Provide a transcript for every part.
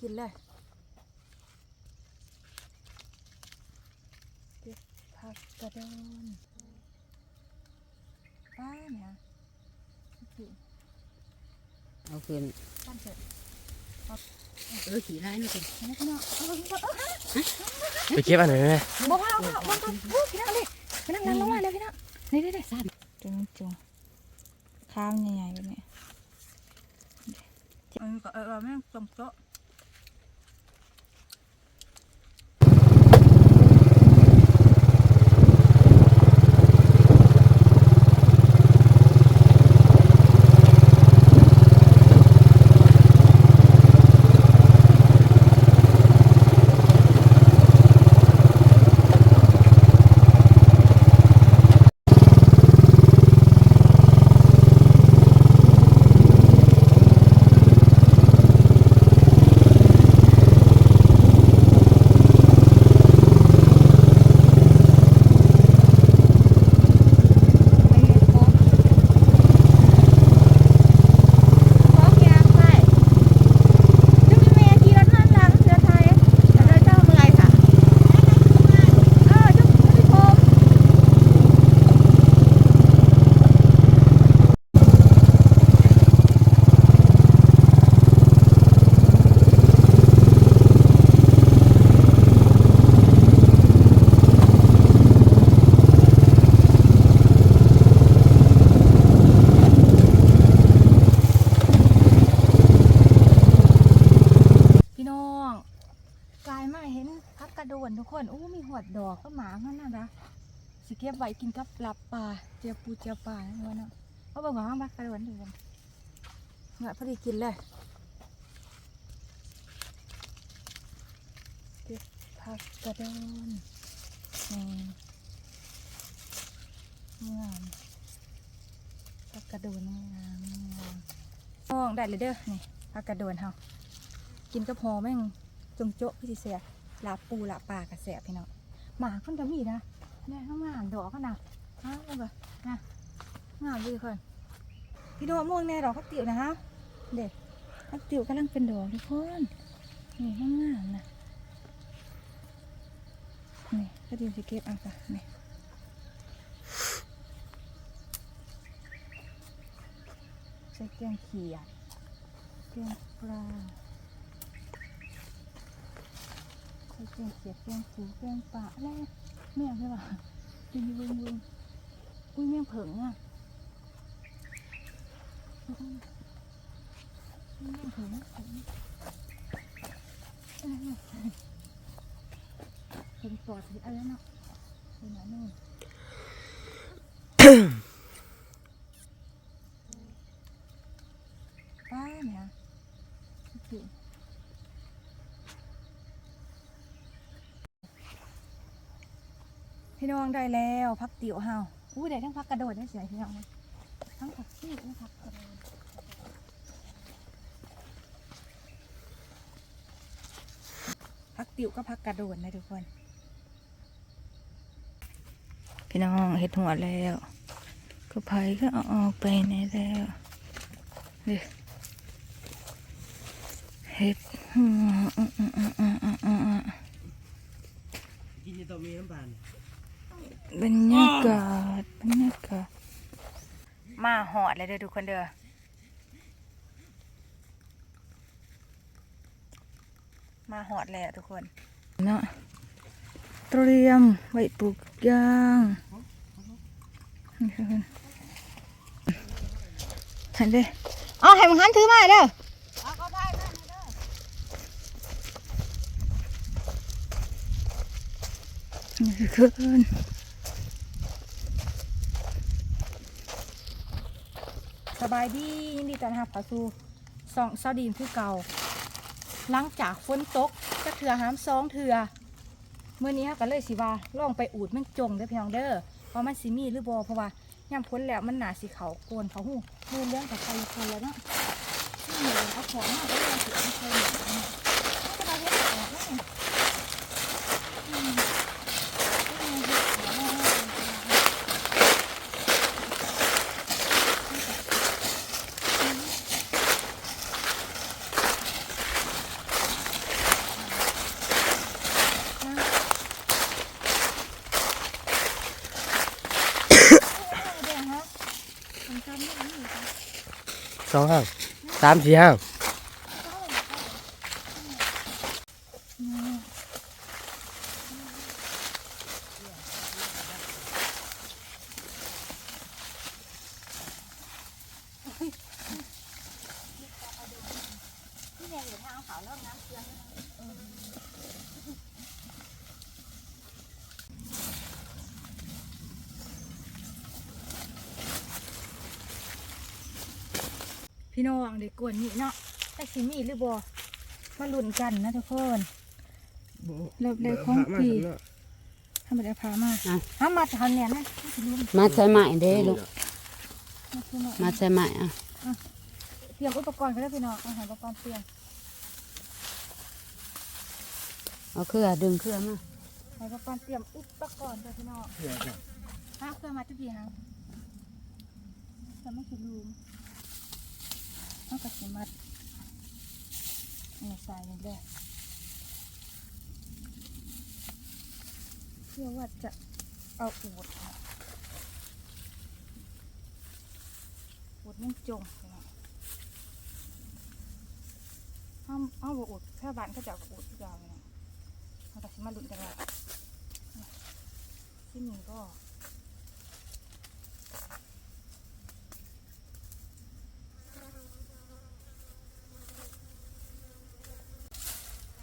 กินเลยเก็บผักกระโดนป้าเนี่ยคือเอาคืนบ้านเกิดเออขี่ร้ายนู่นสิแล้วก็เนาะเอาเอาเอาเอาไปเก็บอันไหนไหมบอกว่าเอาเอาเอาเอาโอ้พี่น้องเลยพี่น้องนั่งลงมาเลยพี่น้องนี่นี่นี่สั้นจุงจุงข้าวใหญ่ๆแบบนี้เออก็เออเออแม่งตรงโต๊ะ พี่น้องกลายมาเห็นพักกระโดนทุก คนอู้มีหอดดอกก็หมาข้าน้านะสิเก็บไว้กินกับปลาปลาเจียวปูเจียวปลาเนาะเนะเขาบอกว่าพักกระโดนดูกันเนี่ยพอดีกินเลยเก็บผักกระโดนนี่งามผักกระโดนงามงามมองได้เลยเด้อนี่ผักกระโดนเฮากินกระพอแม่งจงโจ๊ะพี่เสีย ลาบปูลาบปลากระแสบพี่น้องหมาคนจะมีนะเนี่ยข้างหน้าดอกก็นะฮะเอาไปนะงามดีคนพี่น้องม่วงแน่ดอกข้าวติ๋วนะฮะเด็กข้าวติ๋วกำลังเป็นดอกทุกคนนี่ข้างหน้านะนี่ก็ดีสิเก็บเอะค่ะนี่ใส่แกงเขียดแกงปลา ใส่แกงเขียดแกงผูแกงปลาอะไรแม่ใช่ป่ะกินอยู่เวงเวงอุ้ยแม่งเผิงอะอุ้ยแม่งเผิงเผิงอะไรเผิงปอดอะไรเนาะเป็นหนนู่นป้าเนี่ยจริง พี่น้องได้แล้วพักติ๋วเฮาอู้ได้ทั้งพักกระโดดได้เสียพี่น้องทั้งผักชีและผักกระโดดพักติ๋วก็พักกระโดดนะทุกคน พี่น้องเห็ดหัวแล้วก็ไผก็เอาออกไปในแล้วดิเห็ดหัวอืมอืมอืมอืมอืมอืมกินยี่ตัวมีน้ำตาล บรรยากาศบรรยากาศมาหอดเลยเด้อทุกคนเด้อมาหอดแล้วทุกคนเนาะเตรียมไว้ปลูกย่างนี่ทุกคนหันเด้อเอาให้มึงหันถือมาเด้อนี่ทุกคน สบายดียินดีต้อนรับเข้าสู่สองเสาดีมคือเก่า หลังจากฝนตกจะเถื่อหามสองเถื่อเมื่อนี้ฮะก็เลยสิว่าล่องไปอูดมันจงเด้อพี่น้องเด้อเพราะมันสิมีหรือบอเพราะว่าย่ำพ้นแล้วมันหนาสีเขาโกนเขาหูมือเลี้ยงกับใครคนแล้วเนาะที่เหมือเอาของมาก็เลยสิเอาใครเนี่ยก็มาเฮ็ดออกแล้วเนี่ยอืมก็มาเฮ็ดออกแล้ว พ สองห้างสามสี่ห้าง นี่แม่อยู่ทางเขาเริ่มน้ำเกลือ พี่น้องเด็กกวนนี่เนาะไอ้สิมีหรือบ่มาลุ้นกันนะทุกคนเลิกเลยของพี่ทำไมได้พามาอะเอามาทำเนี่ยนะไม่ถึงลืมมาใส่ไม้เด้ลูกมาซื้อมามาใส่ไม้อะเตรียมอุปกรณ์ก็ได้พี่น้องอาหารอุปกรณ์เตรียมเอาเครือดึงเครือมาอาหารอุปกรณ์เตรียมอุปกรณ์จ้ะพี่น้องเพื่อครับฮะเครื่องมาทุกทีฮะจะไม่ถึงลืม เอากระสุนมัดนี่ใส่นี่เลย เพื่อว่าจะเอาอูดอูดมันจงพี่น้องห้ามเอาอูดแค่บ้านก็จะเอาอูดที่ยาวเลยนะเอากระสุนมาลุ้นกันว่าที่นี่ก็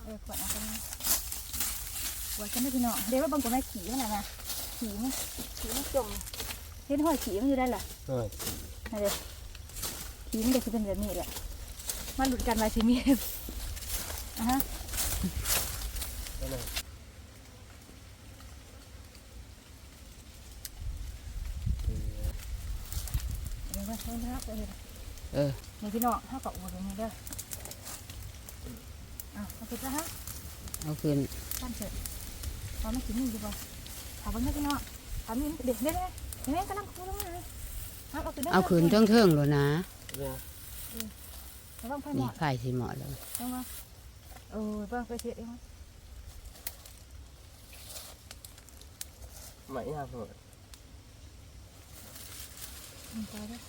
เออขวดเอาไปนี่ข วดกันได้พี่น้องเดี๋ยวว่าบางคนไม่ขี่มันนะนะขี่มันขี่มันจมเห็นห้อยขี่มันอยู่ได้แหละเออนั่นเลยขี่มันเด็กจะเป็นแบบนี้แหละมาหลุดกันไว้สิมีอะฮะเอาเลยเดี๋ยวมาเพิ่มนะครับเดี๋ยวเออนี่พี่น้องถ้ากับอูดอย่างนี้เด้ออะเอาไปซะฮะเอาคืนตั้งเสร็จ เอาไม่กินนี่ดีกว่าถามว่าไม่พี่น้องถามนี่เด็กเด็กเด็กกำลังคุยลงมาเลยเอาเอาคืนเอาคืนเทิงๆเลยนะเรื่องระวังไฟหมนี่ไผ่สิเหมาะเลยเออบิ่งไปเสียเองมั้ยไหมยากเลยอืมไปเด้อ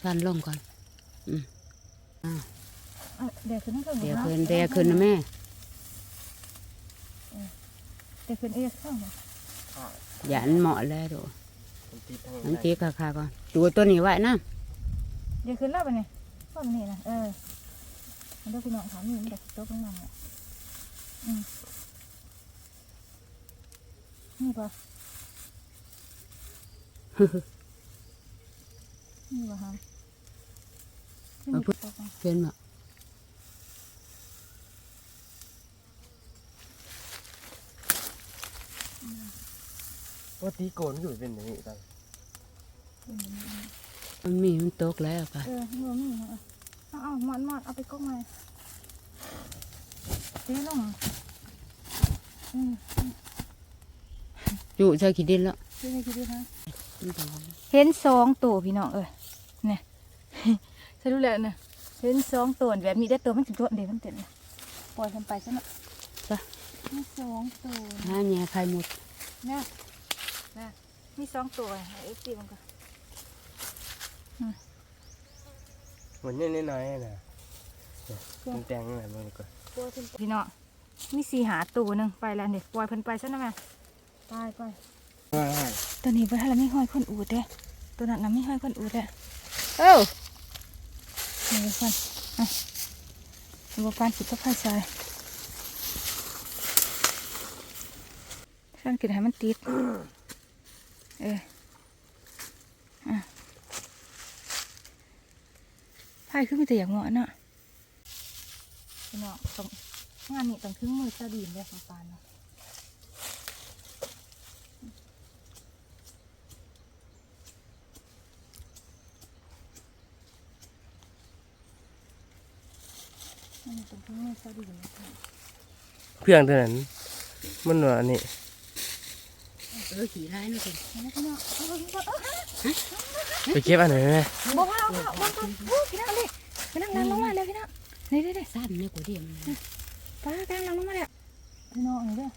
สั้นลงก่อนเอาเดี๋ยวขึ้นให้เพิ่งเดี๋ยวคืนเดี๋ยวคืนนะแม่เดี๋ยวขึ้นเอ๊ะข้างมาอย่าอันเหมาะแล้วดูมันติดทางมันตีคาๆก่อนตัวตัวนี้ไว้นะเดี๋ยวขึ้นรอบไปนี่รอบนี้นะเออมันดูพี่น้องถามนี่มันเด็กโต๊ะข้างหลังเนี่ยอืมนี่ปะ นี่ปะฮะนี่มีโต๊ะปะเป็นบ่ปกติโกนอยู่เป็นอย่างนี้ตอนมันมีมันตกแล้วป่ะเออนี่มีเหรอเอาเอาหมอนหมอนเอาไปก๊อกมาเจ๊ลงอืมจุใส่ขี้ดินแล้วเจ๊ไปคิดดูนะมันต้อง เห็นสองตัวพี่น้องเอ้ยเนี่ยใช่รู้แล้วนะเห็นสองตัวแบบนี้ได้ตัวมันถึงตัวเดียวมันเต็มเลยปล่อยมันไปซะเนาะจ้ะมีสองตัวหาแง่ไข่หมดเนี่ยนะมีสองตัวเอฟซีมันก็เหมือนนี่น้อยๆนะเนี่ยมันแต่งอะไรบ้างดีกว่าตัวขึ้นไปพี่น้องมีสี่หาตัวหนึ่งไปแล้วเนี่ยปล่อยเพิ่นไปซะนะแม่ไปไปว่า ตัวนี้ไปให้เราไม่ห้อยคนอูดเด้ตัวนั้นเราไม่ห้อยคนอูดเด้เอ้านี่คนอะอุปกรณ์สิบก็ไฟใส่สั่นกินให้มันติด เอออะไพ่ขึ้นมีแต่อย่างเงาะเนาะพี่น้องต้องงานนี้ต้องถึงมือเจ้าดีนเลยของปานเนาะ มันเป็นที่ไม่สะดวกนะคะเพื่อนเท่านั้น มันว่าอันนี้เออขี้ร้ายนะเป็นแล้วก็เนาะเอาไปก่อนเอาฮะไปเก็บอันไหนไหมบ่พาเอาเอาเอาเอาโอ้พี่น้องเลยพี่น้องลังลงมาแล้วพี่น้องนี่นี่นี่สั้นเนี่ยกูเดียวมันป้าแกงลังลงมาแล้วพี่น้องนี่เด้อ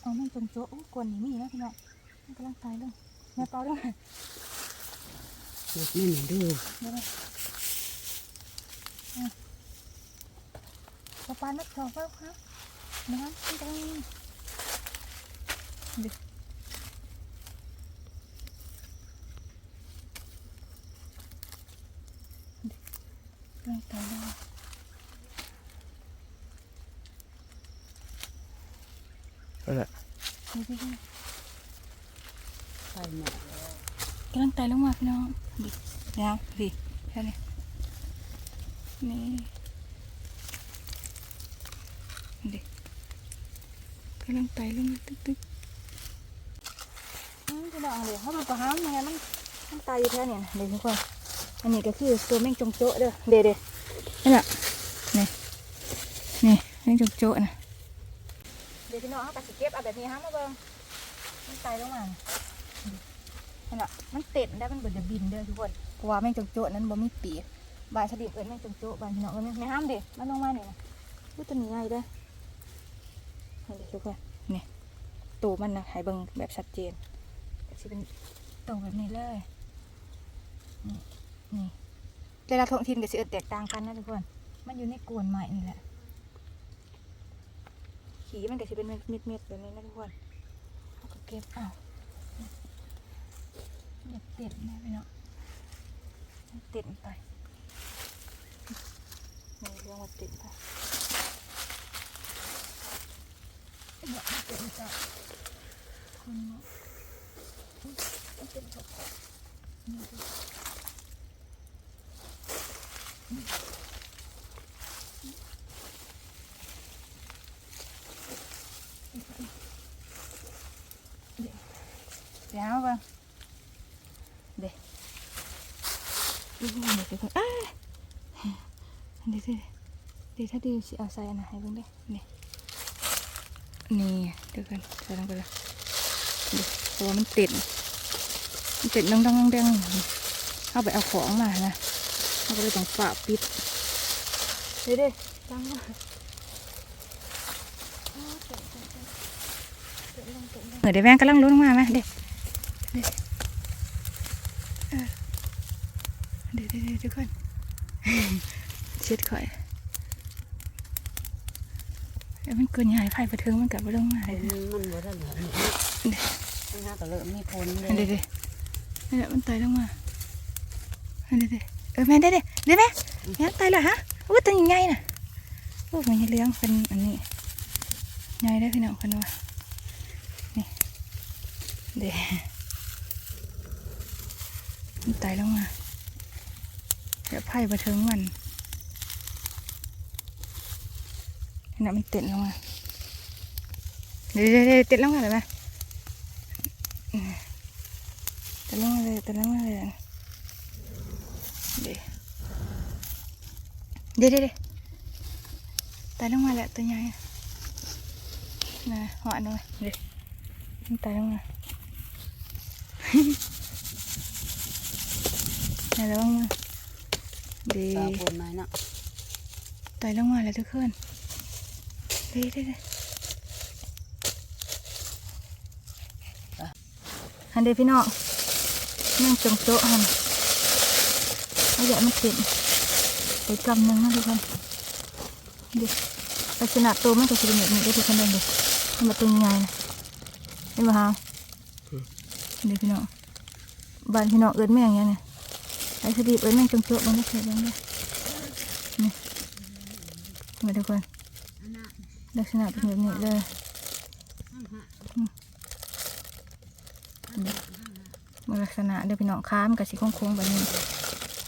เอามันจงโจ๊ะโอ้กวนนี่มีนะพี่น้องมันกำลังตายเลยแม่เปล่าด้วย เด็กนี่นดูเดี๋ยวนะปลาปลานักชอบเปล่าครับนะครับมังดิดิกำลังตายเลยนั่นแหละไฟหมดกำลังไต่ลงมาพี่น้อง ดิยาวดิแค่นี้นี่ดิกำลังไต่ลงมาตึ๊กตึ๊กอืมพี่น้องเลยเขาดูกระห้ามไงมันมันตายอยู่แค่นี้นะเดี๋ยวทุกคนอันนี้ก็คือตัวแมงจงโจ๊ะเด้อเดี๋ยวเดี๋ยวนี่แหละนี่นี่แมงจงโจ๊ะนะเดี๋ยวพี่น้องเขาไปสิเก็บเอาแบบนี้ฮะมาเบิ่งมันไต่ลงมา น่ะนั่นแหละมันเต็ดได้มันเบิดเดบินเด้อทุกคนเพราะว่าแมงจงโจ้นั้นบ่มีปีกบายสลิดเอิ้นแมงจงโจ้บายพี่น้องเอิ้นไม่ห้ามเด็มันลงมาเนี่ยพูดตัวนี้ง่ายเด้อนี่เด้อทุกคนนี่ตูมันนะให้เบิ่งแบบชัดเจนก็สิเป็นตรงแบบนี้เลยนี่นี่แต่ละท้องถิ่นก็สิเอิ้นแตกต่างกันนะทุกคน มันอยู่ในโกนใหม่นี่แหละขีมันก็สิเป็นเม็ดๆแบบนี้นะทุกคนเก็บเอา อย่าติดนะพี่เนาะอย่าติดไปนี่เรื่องมาติดไปอย่ามาติดจ้ะคุณเนาะอุ๊ยมันเป็นศพนี่ดูเดี๋ยวเอาไป ดูเดี๋ยวก่นอ้าเดี๋ยวเดี๋ยวเดี๋ยวถ้าดีสิเอาใส่อันไหนให้เบิ่งเด้นี่นี่ดี๋ยวกันใส่ลงไปเลยเดี๋ยวเพราะมันติดมันติดดังดังดังเอาไปเอาของมานะเราก็เลยต้องฝาปิดเดี๋ยวเด้ตั้งมาเดี๋ยวแม่งกำลังลุ้นมาไหมเดี๋ยว เดี๋ยวเดี๋ยวเดี๋ยวทุกคน เช็ดข่อยเอ้ยมันเกินใหญ่ไฟประเทิงมันกลับมาลงมาเลยมันบ่ได้เหลือนี่มันน่าก็เริ่มมีผลเลเดี๋ยวยเดี๋ยวนี่นแหละมันไตลงมาเดี๋ยวเดี๋ยวเออแม่เดี๋ยวเดี๋ยวเดี๋ยวแม่แม่ไตแล้วฮะอู้ตัวใหญ่ๆน่ะโอ้มันเลี้ยงเป็นอันนี้ใหญ่ได้อพี่น้องคนว่านี่เดี๋ยวมันไตลงมาเดี๋ยวไผ่ประเทิงมัน นี่นะมันเต็ดลงมาเดี๋ยวเดี๋ยวเดี๋ยวเต็ดลงมาเลยไหมอืมเต็ดลงมาเลยเต็ดลงมาเลยเดี๋ยวเดี๋ยวเดี๋ยวเดี๋ยวตายลงมาแล้วตัวใหญ่อะนะเหาะหน่อยเดี๋ยวมันตายลงมาไหนแล้วบ้างมาเดี๋ยสาววผลไม้เนาะตายลงมาแล้วทุกคน เด้เด้เด้ฮันเดพี่น้องนั่งจงโจ๊ะฮันเอาใหญ่มันติดไปกำหนึ่งนะทุกคนเดี๋ยวลักษณะตัวมันก็จะเป็นแบบนี้ได้ทุกคนเลยเดี๋ยวมันมาตัวใหญ่นะเห็นไหมฮะเดี๋ยวพี่น้องบ้านพี่น้องเอิญแม่งยังไงไอ้สดีบเอิญแม่งจงโจ๊ะมันไม่เคยยังไงมาทุกคน ลักษณะเป็นแบบนี้เลยมมาลักษณะเดี๋ยวพี่น้องค้ามนกับสีโค้งๆแบบนี้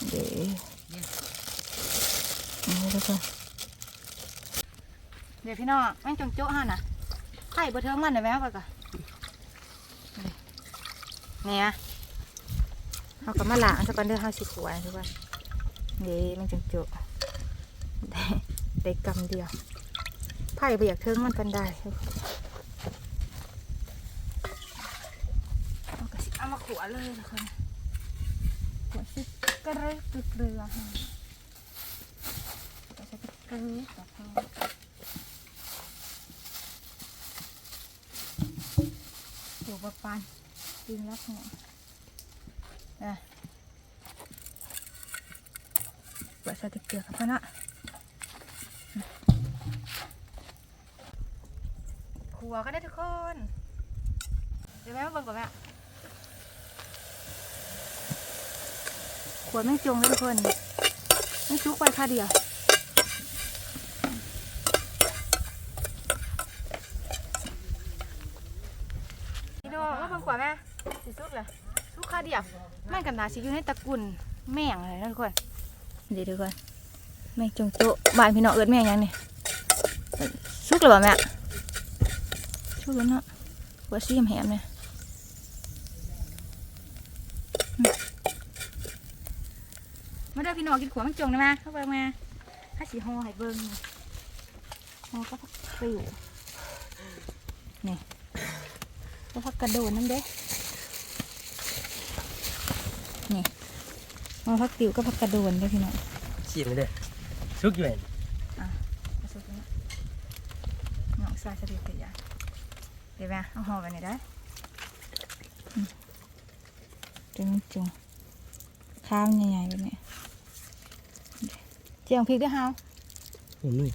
เดี๋ยวนี่ทุกคนเดี๋ยวพี่น้องแม่งจงโจ๊ะฮะน่ะไข่บะเทิงมันได้ไหมครับก่อนเนี่ยเอากลับมาล้างสักวันเดือห้าสิบขวดทุกคนเดี๋ยวแม่งจงโจ๊ะได้ได้กำเดียว ไผ่ไปอยากเทิงมันเป็นได้ขวเลยทุกคนขวซิกระเรือเกลือค่ะก็ใช้กระเรือกับเขาอยู่ประปานดินรับหัวอะเปิดใส่ตะเกียบกับเพื่อนอะ ขัวก็ได้ทุกคน เดี๋ยวแม่มาเบิ่งก่อนแม่ขวดแม่จงเลยทุกคนแม่ชุกไปค่ะเดียวพี่น้องมาเบิ่งกว่าแม่สิสุกเหรอสุกค่ะเดียวแม่กันนาสิอยู่ในตระกูลแม่งเลยนะทุกคนเดี๋ยวทุกคนแม่จงโตะบ้านพี่น้องเอิดแม่งยังนี่สุกหรือเปล่าแม่ สุกแล้วเนาะหัวซีมแหมเนี่ยมาเด้อพี่น้องกินขวมันจงได้มาเข้าไปมาถ้าสีห่อให้เบิ่งห่อก็พักปิวนี่ก็พักกระโดดนั่นเด้นี่ห่อพักติวก็พักกระโดดเด้อพี่น้องชิมเลยเด้อซุกอยู่เห็นมาสุดนี้น้องใส่สถิติยาเดี๋ยวแม่เอาห่อไปนี่ได้อืมจุงจุงข้ามใหญ่ๆแบบนี้เจียง พริกด้วยฮาวผมนี่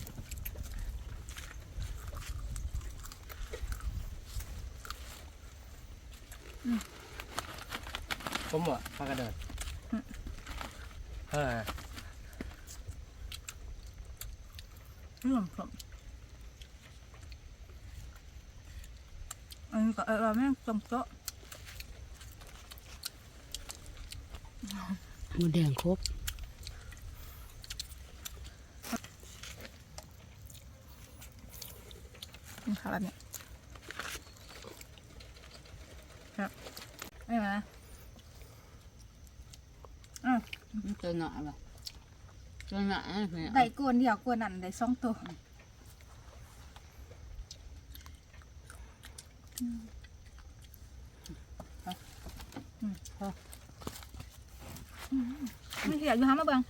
ผมอะปลากระเดิดเออเองผมอันนี้ก็เออแม่งตรงโต๊ะหมูแดงครบนี่ค่ะแบบนี้ครับไม่มาอะมันตัวหนาบ่ตัวหนาเนี่ยได้กวนเดียวกวนนั่นได้สองตัว ไม่เสียอยู่หามาเบิ่ง